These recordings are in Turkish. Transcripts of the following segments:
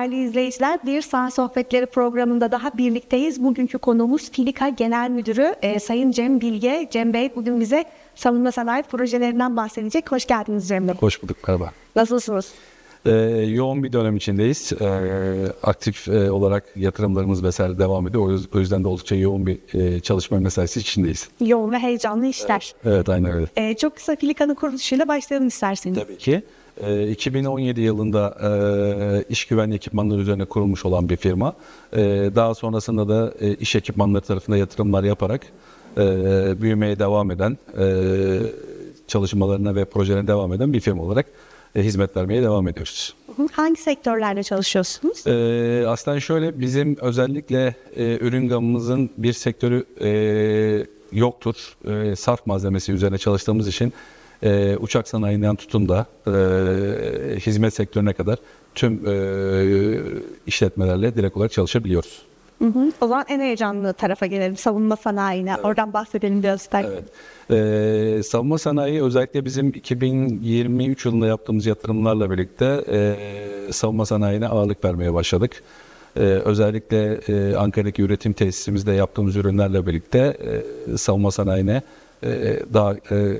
Değerli izleyiciler, bir saat sohbetleri programında daha birlikteyiz. Bugünkü konuğumuz Filika Genel Müdürü e, Sayın Cem Bilge. Cem Bey bugün bize savunma sanayi projelerinden bahsedecek. Hoş geldiniz Cem Bey. Hoş bulduk merhaba. Nasılsınız? Ee, yoğun bir dönem içindeyiz. Ee, aktif e, olarak yatırımlarımız vesaire devam ediyor. O yüz- O yüzden de oldukça yoğun bir e, çalışma mesaisi içindeyiz. Yoğun ve heyecanlı işler. Evet aynen öyle. E, çok kısa Filika'nın kuruluşuyla başlayalım isterseniz. Tabii ki. E, 2017 yılında e, iş güvenliği ekipmanları üzerine kurulmuş olan bir firma. E, daha sonrasında da e, iş ekipmanları tarafında yatırımlar yaparak e, büyümeye devam eden, e, çalışmalarına ve projelerine devam eden bir firma olarak e, hizmet vermeye devam ediyoruz. Hangi sektörlerde çalışıyorsunuz? Ee, aslında şöyle bizim özellikle e, ürün gamımızın bir sektörü e, yoktur. E, sarf malzemesi üzerine çalıştığımız için e, uçak sanayinden tutun da e, hizmet sektörüne kadar tüm e, işletmelerle direkt olarak çalışabiliyoruz. Hı hı. O zaman en heyecanlı tarafa gelelim. Savunma sanayine. Oradan bahsedelim biraz. Evet. Ee, savunma sanayi özellikle bizim 2023 yılında yaptığımız yatırımlarla birlikte e, savunma sanayine ağırlık vermeye başladık. Ee, özellikle e, Ankara'daki üretim tesisimizde yaptığımız ürünlerle birlikte e, savunma sanayine e, daha e,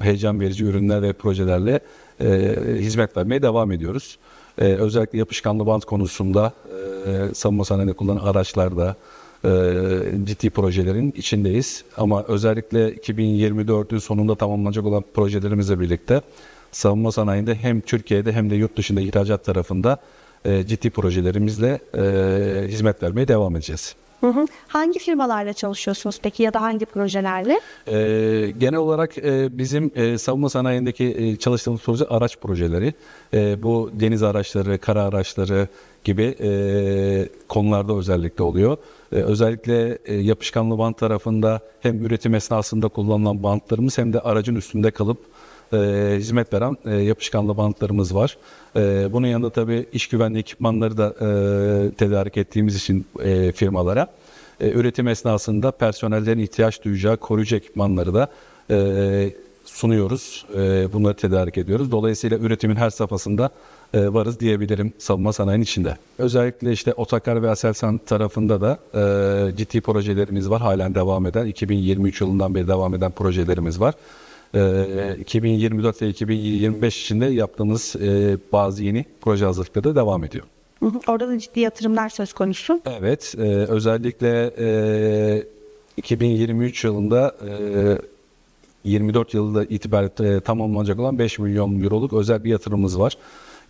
heyecan verici ürünler ve projelerle e, hizmet vermeye devam ediyoruz. E, özellikle yapışkanlı bant konusunda e, savunma sanayinde kullanılan araçlarda, e, ciddi projelerin içindeyiz. Ama özellikle 2024'ün sonunda tamamlanacak olan projelerimizle birlikte savunma sanayinde hem Türkiye'de hem de yurt dışında ihracat tarafında e, ciddi projelerimizle e, hizmet vermeye devam edeceğiz. Hı hı. Hangi firmalarla çalışıyorsunuz peki ya da hangi projelerle? Ee, genel olarak e, bizim e, savunma sanayindeki e, çalıştığımız proje araç projeleri. E, bu deniz araçları, kara araçları gibi e, konularda özellikle oluyor. E, özellikle e, yapışkanlı bant tarafında hem üretim esnasında kullanılan bantlarımız hem de aracın üstünde kalıp e, hizmet veren e, yapışkanlı bantlarımız var. E, bunun yanında tabii iş güvenliği ekipmanları da e, tedarik ettiğimiz için e, firmalara e, üretim esnasında personellerin ihtiyaç duyacağı koruyucu ekipmanları da e, sunuyoruz. E, bunları tedarik ediyoruz. Dolayısıyla üretimin her safhasında e, varız diyebilirim savunma sanayinin içinde. Özellikle işte Otakar ve Aselsan tarafında da e, ciddi projelerimiz var. Halen devam eden, 2023 yılından beri devam eden projelerimiz var. E, 2024 ve 2025 içinde yaptığımız e, bazı yeni proje hazırlıkları da devam ediyor. Orada da ciddi yatırımlar söz konusu. Evet, e, özellikle e, 2023 yılında e, 24 yılında itibariyle tamamlanacak olan 5 milyon euroluk özel bir yatırımımız var.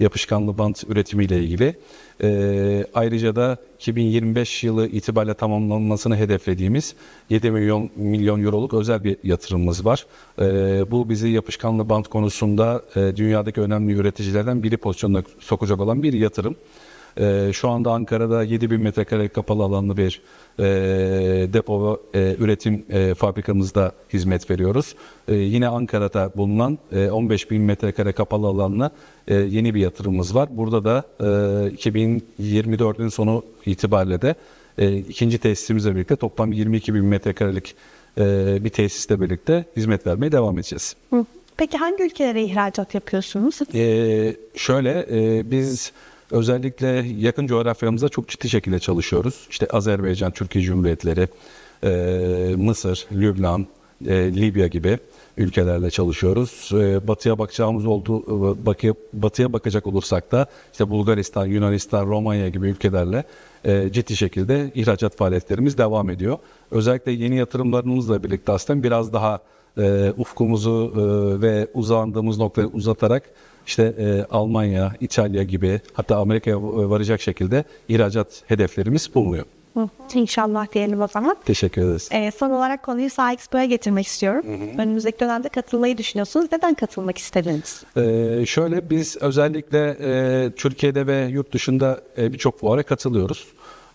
Yapışkanlı bant üretimiyle ilgili. E, ayrıca da 2025 yılı itibariyle tamamlanmasını hedeflediğimiz 7 milyon milyon euroluk özel bir yatırımımız var. E, bu bizi yapışkanlı bant konusunda e, dünyadaki önemli üreticilerden biri pozisyonuna sokacak olan bir yatırım. Ee, şu anda Ankara'da 7000 metrekare kapalı alanlı bir e, depo e, üretim e, fabrikamızda hizmet veriyoruz. E, yine Ankara'da bulunan e, 15000 metrekare kapalı alanla e, yeni bir yatırımımız var. Burada da e, 2024'ün sonu itibariyle de e, ikinci tesisimizle birlikte toplam 22 bin metrekarelik e, bir tesisle birlikte hizmet vermeye devam edeceğiz. Peki hangi ülkelere ihracat yapıyorsunuz? Ee, şöyle e, biz özellikle yakın coğrafyamızda çok ciddi şekilde çalışıyoruz. İşte Azerbaycan, Türkiye Cumhuriyetleri, Mısır, Lübnan, e, Libya gibi ülkelerle çalışıyoruz. E, batıya bakacağımız oldu, batıya, batıya bakacak olursak da işte Bulgaristan, Yunanistan, Romanya gibi ülkelerle e, ciddi şekilde ihracat faaliyetlerimiz devam ediyor. Özellikle yeni yatırımlarımızla birlikte aslında biraz daha e, ufkumuzu e, ve uzandığımız noktayı uzatarak işte e, Almanya, İtalya gibi hatta Amerika'ya varacak şekilde ihracat hedeflerimiz bulunuyor. Hı. İnşallah diyelim o zaman. Teşekkür ederiz. Ee, son olarak konuyu Sağ Expo'ya getirmek istiyorum. Önümüzdeki dönemde katılmayı düşünüyorsunuz. Neden katılmak istediniz? Ee, şöyle biz özellikle e, Türkiye'de ve yurt dışında e, birçok fuara katılıyoruz.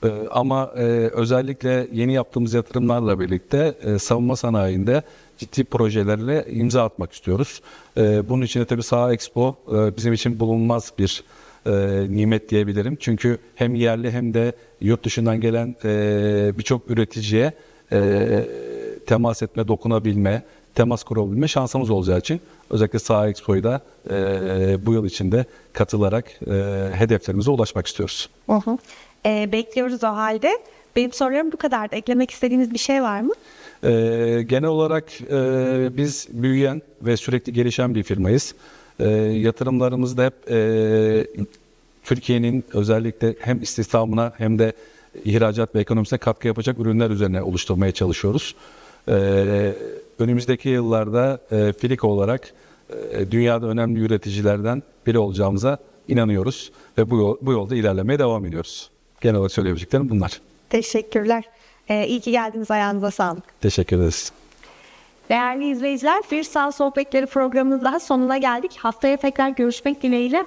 E, ama e, özellikle yeni yaptığımız yatırımlarla birlikte e, savunma sanayinde ciddi projelerle imza atmak istiyoruz. E, bunun için de tabii Sağ Expo e, bizim için bulunmaz bir e, nimet diyebilirim. Çünkü hem yerli hem de yurt dışından gelen e, birçok üreticiye e, temas etme, dokunabilme, temas kurabilme şansımız olacağı için özellikle Saha Expo'yu da e, bu yıl içinde katılarak e, hedeflerimize ulaşmak istiyoruz. Hı hı. E, bekliyoruz o halde. Benim sorularım bu kadardı. Eklemek istediğiniz bir şey var mı? E, genel olarak e, biz büyüyen ve sürekli gelişen bir firmayız. E, yatırımlarımız da hep e, Türkiye'nin özellikle hem istihdamına hem de ihracat ve ekonomisine katkı yapacak ürünler üzerine oluşturmaya çalışıyoruz. E, önümüzdeki yıllarda e, Filika olarak e, dünyada önemli üreticilerden biri olacağımıza inanıyoruz ve bu, yol- bu yolda ilerlemeye devam ediyoruz. Genel olarak söyleyebileceklerim bunlar. Teşekkürler. E, iyi ki geldiniz. Ayağınıza sağlık. Teşekkür ederiz. Değerli izleyiciler, Bir Sağ Sohbetleri programının daha sonuna geldik. Haftaya tekrar görüşmek dileğiyle.